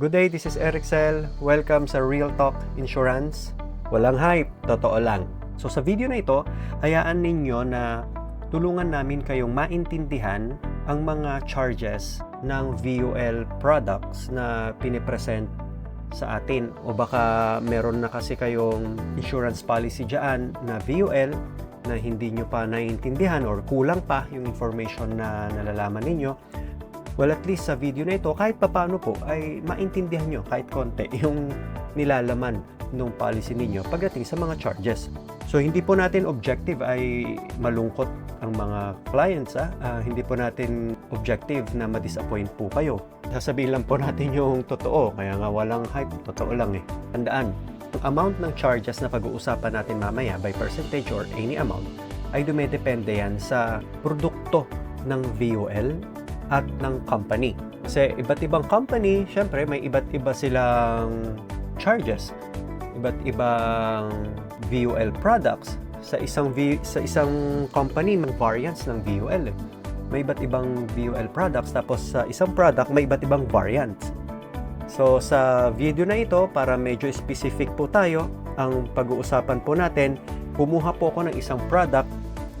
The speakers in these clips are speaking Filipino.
Good day, this is Eric Sel. Welcome sa Real Talk Insurance. Walang hype, totoo lang. So sa video na ito, hayaan ninyo na tulungan namin kayong maintindihan ang mga charges ng VUL products na pinipresent sa atin. O baka meron na kasi kayong insurance policy dyan na VUL na hindi nyo pa naiintindihan or kulang pa yung information na nalalaman ninyo. Well, at least sa video na ito, kahit papano po, ay maintindihan nyo kahit konti yung nilalaman ng policy ninyo pagdating sa mga charges. So, hindi po natin objective ay malungkot ang mga clients. Ah. Ah, hindi po natin objective na ma-disappoint po kayo. Sasabihin lang po natin yung totoo. Kaya nga walang hype, totoo lang eh. Tandaan, ang amount ng charges na pag-uusapan natin mamaya by percentage or any amount ay dumedepende yan sa produkto ng VUL at ng company. Kasi iba't ibang company, syempre may iba't iba silang charges. Iba't ibang VUL products. Sa isang V, sa isang company, may variants ng VUL. eh. May iba't ibang VUL products tapos sa isang product may iba't ibang variants. So sa video na ito, para medyo specific po tayo, ang pag-uusapan po natin, kumuha po ako ng isang product.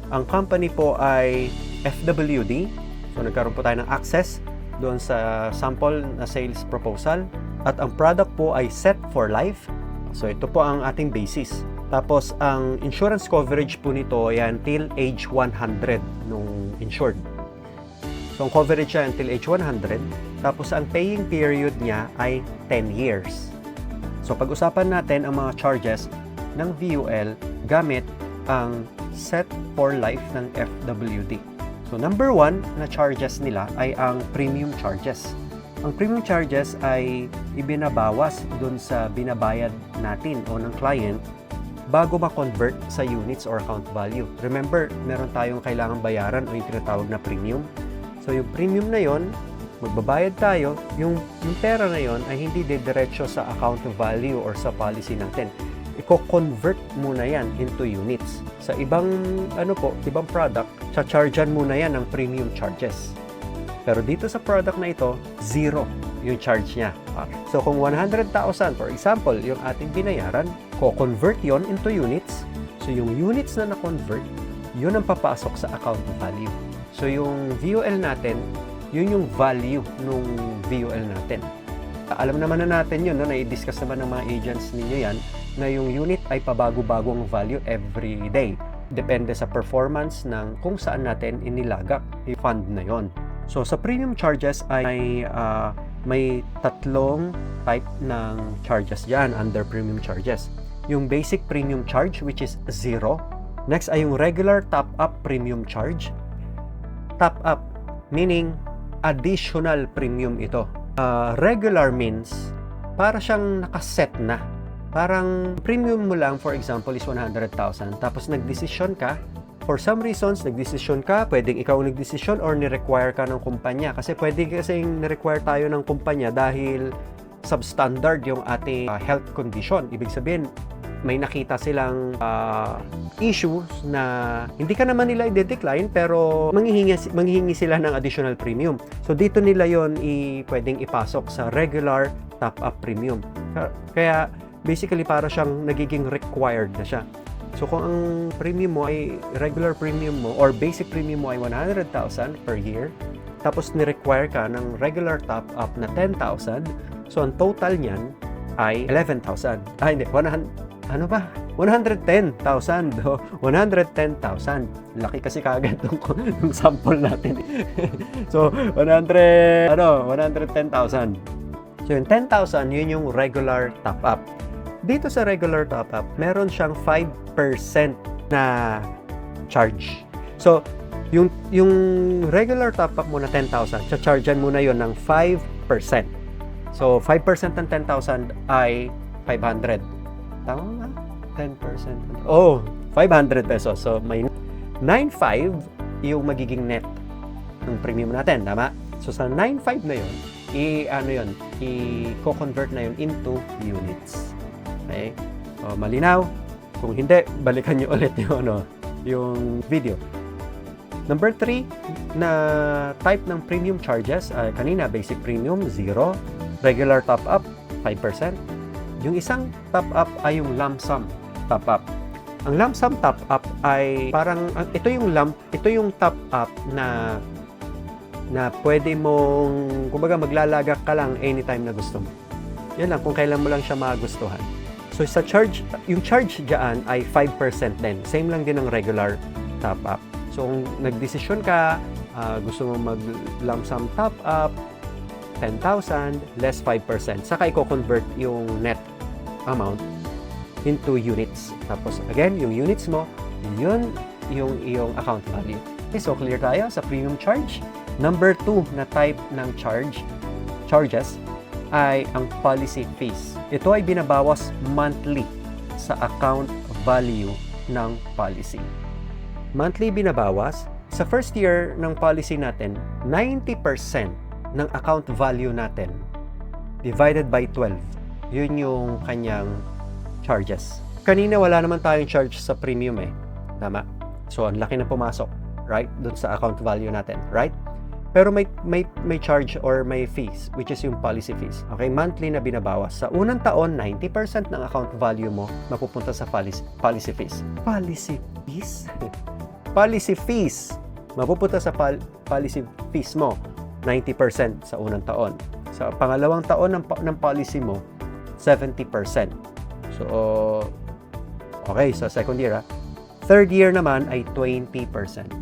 Ang company po ay FWD. So nagkaroon po tayo ng access doon sa sample na sales proposal. At ang product po ay Set for Life. So ito po ang ating basis. Tapos ang insurance coverage po nito ay until age 100 nung insured. So ang coverage niya until age 100. Tapos ang paying period niya ay 10 years. So pag-usapan natin ang mga charges ng VUL gamit ang Set for Life ng FWD. So number one na charges nila ay ang premium charges. Ang premium charges ay ibinabawas dun sa binabayad natin o ng client bago ma-convert sa units or account value. Remember, meron tayong kailangang bayaran o yung tinatawag na premium. So yung premium na yon, magbabayad tayo, yung, yung pera na yon ay hindi didiretso sa account value or sa policy natin. Iko-convert muna yan into units. Sa ibang ano po, ibang product, cha-chargean muna yan ng premium charges. Pero dito sa product na ito, zero yung charge niya. So kung 100,000 for example, yung ating binayaran, ko-convert yon into units. So yung units na na-convert, yun ang papasok sa account value. So yung VUL natin, yun yung value nung VUL natin. Alam naman na natin yun, no? na-discuss naman ng mga agents ninyo yan, na yung unit ay pabago-bagong value every day. Depende sa performance ng kung saan natin inilagak yung fund na yon. So sa premium charges ay ah, may tatlong type ng charges diyan under premium charges. Yung basic premium charge which is zero. Next ay yung regular top up premium charge. Top up meaning additional premium ito. Ah, regular means para siyang nakaset na. Parang premium mo lang for example is 100,000 tapos nagdesisyon ka for some reasons, nagdesisyon ka, pwedeng ikaw ang nagdesisyon or ni-require ka ng kumpanya. Kasi pwede kasing ni-require tayo ng kumpanya dahil substandard yung ating uh, health condition. Ibig sabihin, may nakita silang uh, issues na hindi ka naman nila i-decline pero manghihingi, manghihingi sila ng additional premium. So dito nila yon i pwedeng ipasok sa regular top-up premium. Kaya basically para siyang nagiging required na siya. So kung ang premium mo ay regular premium mo or basic premium mo ay 100,000 per year, tapos ni-require ka ng regular top up na 10,000, so ang total niyan ay 11,000. Ah, hindi, 100, ano ba? 110,000. 110,000. Laki kasi kagad ng, ng sample natin. so, 100, ano, 110,000. So, yung 10,000, yun yung regular top up. Dito sa regular top up, meron siyang 5% na charge. So, yung, yung regular top up mo na 10,000, cha-chargean mo na yon ng 5%. So, 5% ng 10,000 ay 500. Tama ba? 10%. Oh, 500 pesos. So, may 9,500 yung magiging net ng premium natin. Tama? So, sa 9,500 na yon i ano yon i-convert na yon into units. Okay? O, malinaw? Kung hindi, balikan nyo ulit yung, ano, yung video. Number 3 na type ng premium charges, uh, kanina basic premium, 0. regular top up, 5%. Yung isang top up ay yung lump sum top up. Ang lump sum top up ay parang ang- ito yung lump, ito yung top up na na pwede mong kumbaga maglalagak ka lang anytime na gusto mo. Yan lang kung kailan mo lang siya magustuhan. So sa charge, yung charge diyan ay 5% din. Same lang din ng regular top up. So kung nagdesisyon ka, ah, gusto mo mag lump sum top up 10,000 less 5%. Saka i-convert yung net amount into units. Tapos again, yung units mo, yun yung iyong account value. Okay, so clear tayo sa premium charge. Number 2 na type ng charge, charges, ay ang policy fees. Ito ay binabawas monthly sa account value ng policy. Monthly binabawas. Sa first year ng policy natin, 90% ng account value natin divided by 12. Yun yung kanyang charges. Kanina wala naman tayong charge sa premium eh. Tama? So, ang laki na pumasok, right? Doon sa account value natin, right? Pero may, may, may charge or may fees, which is yung policy fees. Okay, monthly na binabawas. Sa unang taon, 90% ng account value mo mapupunta sa policy, policy fees. Policy fees? policy fees. Mapupunta sa pal- policy fees mo, 90% sa unang taon. Sa pangalawang taon ng, ng policy mo, 70%. So, okay, sa second year ha. Third year naman ay 20%.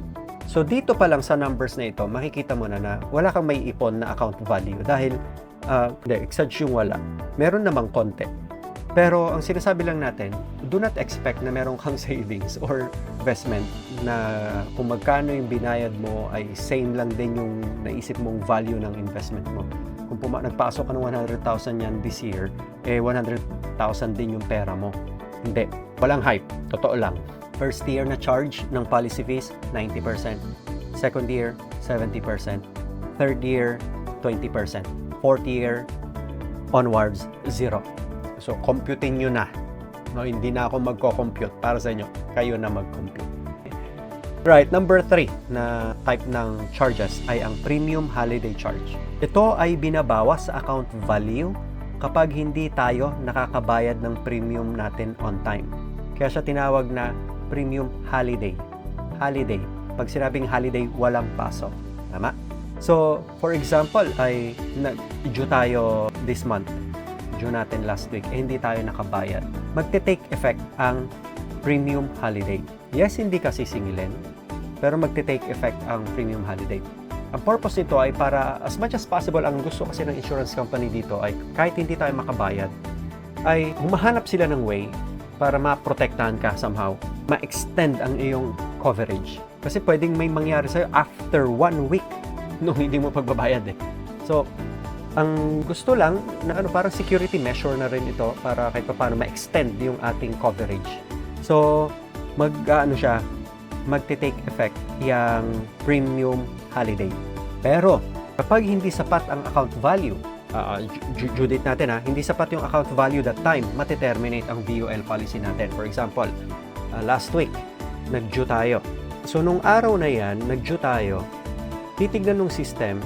So dito pa lang sa numbers na ito, makikita mo na na wala kang may ipon na account value dahil uh, hindi, exage yung wala. Meron namang konti. Pero ang sinasabi lang natin, do not expect na meron kang savings or investment na kung magkano yung binayad mo ay same lang din yung naisip mong value ng investment mo. Kung puma- nagpasok ka ng 100,000 yan this year, eh 100,000 din yung pera mo. Hindi. Walang hype. Totoo lang. First year na charge ng policy fees, 90%. Second year, 70%. Third year, 20%. Fourth year, onwards, zero. So, computing nyo na. No, hindi na ako magko-compute para sa inyo. Kayo na mag-compute. Right, number three na type ng charges ay ang premium holiday charge. Ito ay binabawas sa account value kapag hindi tayo nakakabayad ng premium natin on time. Kaya siya tinawag na premium holiday. Holiday. Pag sinabing holiday, walang pasok. Tama? So, for example, ay nag-due tayo this month. Due natin last week, eh, hindi tayo nakabayad. Magte-take effect ang premium holiday. Yes, hindi kasi singilin, pero magte-take effect ang premium holiday. Ang purpose nito ay para as much as possible, ang gusto kasi ng insurance company dito ay kahit hindi tayo makabayad, ay humahanap sila ng way para ma-protektahan ka somehow. Ma-extend ang iyong coverage. Kasi pwedeng may mangyari sa'yo after one week nung hindi mo pagbabayad eh. So, ang gusto lang na ano parang security measure na rin ito para kahit paano ma-extend yung ating coverage. So, mag ano siya, magte-take effect yung premium holiday. Pero kapag hindi sapat ang account value, uh, due date natin ha, hindi sapat yung account value that time, mateterminate ang VUL policy natin. For example, uh, last week, nag-due tayo. So, nung araw na yan, nag-due tayo, titignan ng system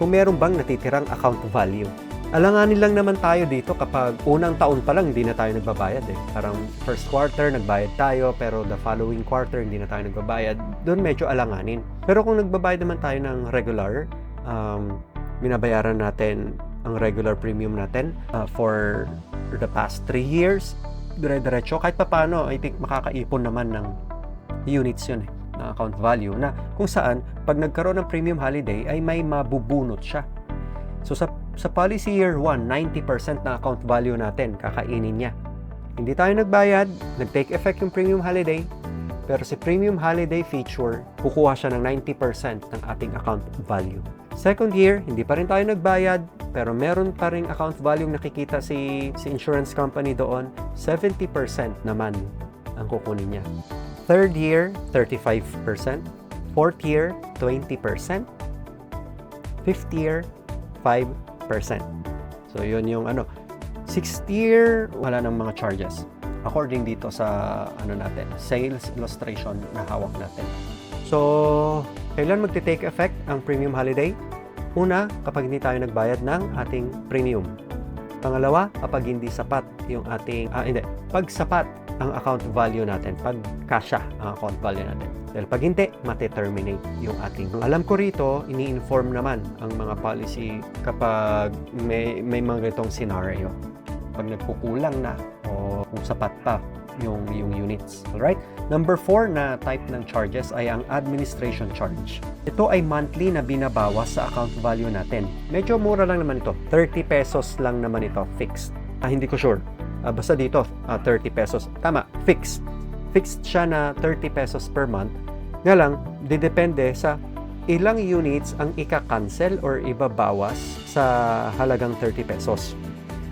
kung meron bang natitirang account value. Alanganin lang naman tayo dito kapag unang taon pa lang hindi na tayo nagbabayad eh. Parang first quarter nagbayad tayo pero the following quarter hindi na tayo nagbabayad. Doon medyo alanganin. Pero kung nagbabayad naman tayo ng regular, um, binabayaran natin ang regular premium natin uh, for the past 3 years, dire-diretso, kahit papano, I think makakaipon naman ng units yun eh ng account value na kung saan pag nagkaroon ng premium holiday ay may mabubunot siya. So sa sa policy year 1, 90% ng account value natin kakainin niya. Hindi tayo nagbayad, nag-take effect yung premium holiday, pero si premium holiday feature, kukuha siya ng 90% ng ating account value. Second year, hindi pa rin tayo nagbayad, pero meron pa rin account value nakikita si, si insurance company doon, 70% naman ang kukunin niya. Third year, 35%. Fourth year, 20%. Fifth year, 5%. So, yun yung ano. Sixth year, wala nang mga charges. According dito sa ano natin, sales illustration na hawak natin. So, kailan magte-take effect ang premium holiday? Una, kapag hindi tayo nagbayad ng ating premium. Pangalawa, kapag hindi sapat yung ating, ah, hindi, pag sapat ang account value natin, pag kasya ang account value natin. Dahil pag hindi, mate-terminate yung ating. Alam ko rito, ini-inform naman ang mga policy kapag may, may mga ganitong scenario. Pag nagkukulang na o kung sapat pa yung, yung units. Alright? Number 4 na type ng charges ay ang administration charge. Ito ay monthly na binabawas sa account value natin. Medyo mura lang naman ito. 30 pesos lang naman ito, fixed. Ah, hindi ko sure. Ah, basta dito, ah, 30 pesos. Tama, fixed. Fixed siya na 30 pesos per month. Nga lang, didepende sa ilang units ang ika-cancel or ibabawas sa halagang 30 pesos.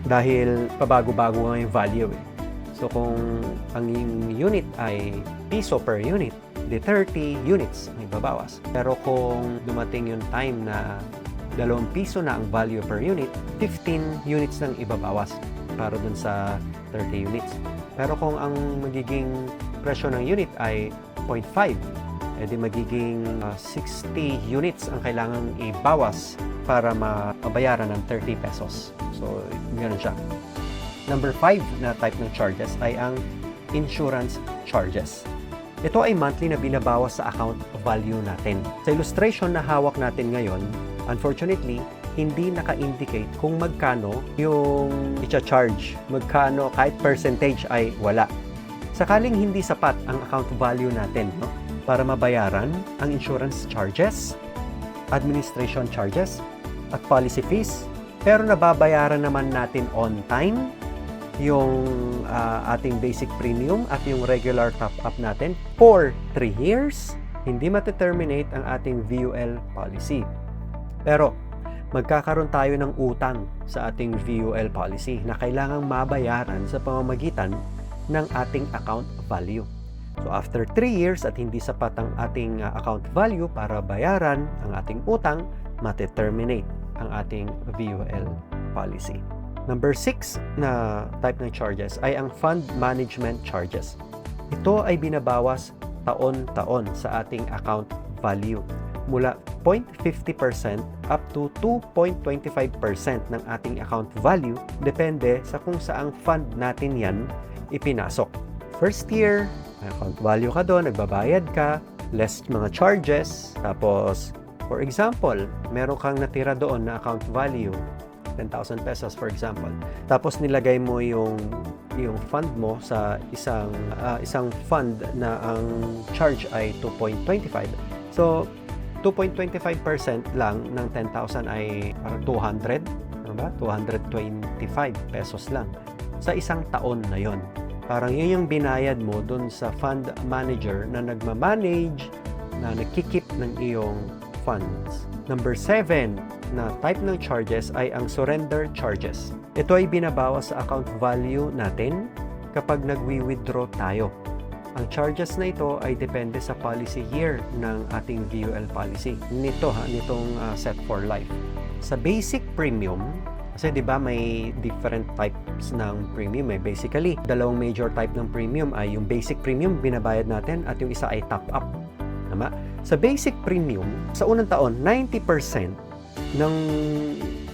Dahil pabago-bago nga yung value eh. So kung ang unit ay piso per unit, di 30 units ang ibabawas. Pero kung dumating yung time na 2 piso na ang value per unit, 15 units lang ibabawas para dun sa 30 units. Pero kung ang magiging presyo ng unit ay 0.5, edi magiging ah, 60 units ang kailangan ibawas para mabayaran ng 30 pesos. So, ganoon siya. Number 5 na type ng charges ay ang insurance charges. Ito ay monthly na binabawas sa account value natin. Sa illustration na hawak natin ngayon, unfortunately, hindi naka-indicate kung magkano yung i-charge. Magkano, kahit percentage ay wala. Sakaling hindi sapat ang account value natin no, para mabayaran ang insurance charges, administration charges, at policy fees, pero nababayaran naman natin on time yung ah, ating basic premium at yung regular top-up natin for 3 years, hindi mate-terminate ang ating VUL policy. Pero magkakaroon tayo ng utang sa ating VUL policy na kailangang mabayaran sa pamamagitan ng ating account value. So after 3 years at hindi sapat ang ating uh, account value para bayaran ang ating utang, mate-terminate ang ating VUL policy. Number 6 na type ng charges ay ang fund management charges. Ito ay binabawas taon-taon sa ating account value mula 0.50% up to 2.25% ng ating account value depende sa kung saang fund natin yan ipinasok. First year, account value ka doon, nagbabayad ka, less mga charges, tapos for example, meron kang natira doon na account value 10,000 pesos for example. Tapos nilagay mo yung yung fund mo sa isang ah, isang fund na ang charge ay 2.25. So 2.25% lang ng 10,000 ay parang 200, ano ba? 225 pesos lang sa isang taon na yon. Parang yun yung binayad mo dun sa fund manager na nagmamanage, na nagkikip ng iyong funds. Number 7 na type ng charges ay ang surrender charges. Ito ay binabawas sa account value natin kapag nagwi-withdraw tayo. Ang charges na ito ay depende sa policy year ng ating VUL policy. Nito ha, nitong uh, set for life. Sa basic premium, kasi 'di ba may different types ng premium eh. Basically, dalawang major type ng premium ay yung basic premium binabayad natin at yung isa ay top up. Tama? Sa basic premium, sa unang taon, 90% ng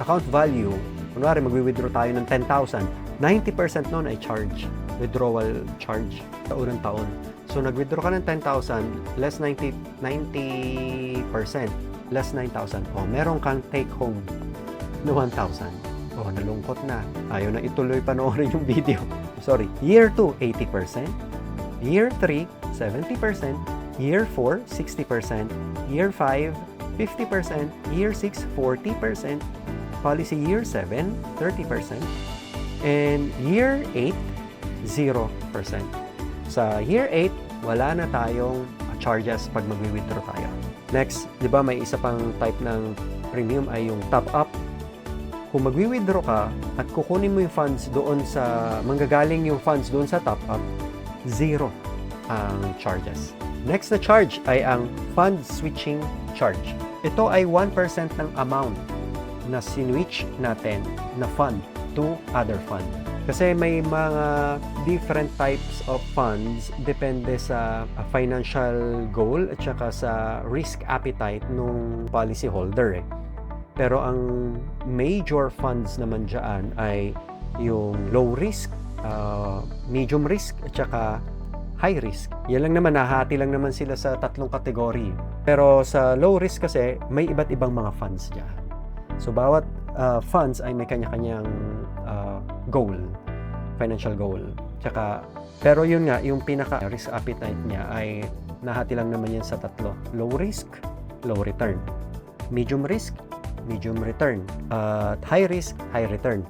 account value, kunwari magwi-withdraw tayo ng 10,000, 90% noon ay charge, withdrawal charge sa unang taon. So nag-withdraw ka ng 10,000, less 90, 90%, less 9,000. O, meron kang take home na 1,000. Oh, nalungkot na. Ayaw na ituloy panoorin yung video. Sorry. Year 2, 80%. Year 3, 70%. Year 4, 60%. Year 5, 50%. Year 6, 40%. Policy year 7, 30%. And year 8, 0%. Sa year 8, wala na tayong charges pag magwi-withdraw tayo. Next, di ba may isa pang type ng premium ay yung top up kung magwi-withdraw ka at kukunin mo yung funds doon sa manggagaling yung funds doon sa top up, zero ang charges. Next na charge ay ang fund switching charge. Ito ay 1% ng amount na sinwitch natin na fund to other fund. Kasi may mga different types of funds depende sa financial goal at saka sa risk appetite nung policy holder eh. Pero ang major funds naman dyan ay yung low risk, uh, medium risk, at saka high risk. Yan lang naman, nahati lang naman sila sa tatlong kategory. Pero sa low risk kasi, may iba't ibang mga funds dyan. So, bawat uh, funds ay may kanya-kanyang uh, goal, financial goal. Tsaka, pero yun nga, yung pinaka risk appetite niya ay nahati lang naman yan sa tatlo. Low risk, low return. Medium risk, medium return. At high risk, high return.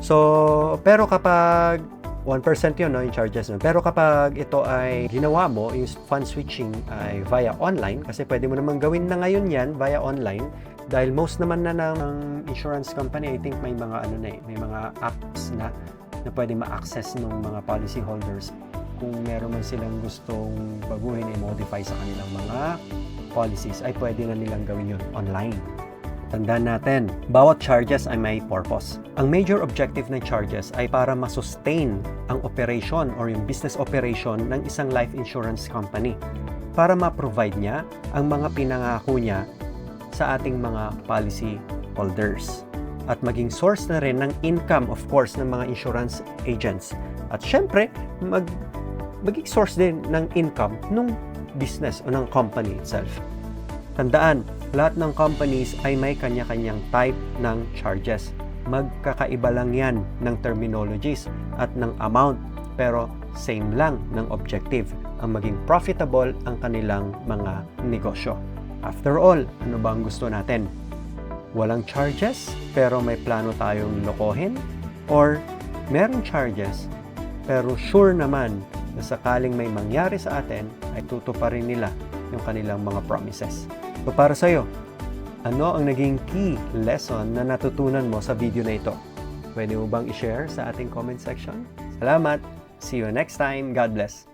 So, pero kapag 1% yun, no, yung charges nun. Pero kapag ito ay ginawa mo, yung fund switching ay via online, kasi pwede mo naman gawin na ngayon yan via online, dahil most naman na ng insurance company, I think may mga ano na eh, may mga apps na na pwede ma-access ng mga policy holders kung meron man silang gustong baguhin i modify sa kanilang mga policies ay pwede na nilang gawin yun online. Tandaan natin, bawat charges ay may purpose. Ang major objective ng charges ay para masustain ang operation or yung business operation ng isang life insurance company para ma-provide niya ang mga pinangako niya sa ating mga policy holders at maging source na rin ng income of course ng mga insurance agents. At syempre, mag maging source din ng income ng business o ng company itself. Tandaan, lahat ng companies ay may kanya-kanyang type ng charges. Magkakaiba lang yan ng terminologies at ng amount, pero same lang ng objective, ang maging profitable ang kanilang mga negosyo. After all, ano ba ang gusto natin? Walang charges, pero may plano tayong lokohin? Or merong charges, pero sure naman na sakaling may mangyari sa atin, ay tutuparin nila yung kanilang mga promises. So para sa'yo, ano ang naging key lesson na natutunan mo sa video na ito? Pwede mo bang i-share sa ating comment section? Salamat! See you next time. God bless!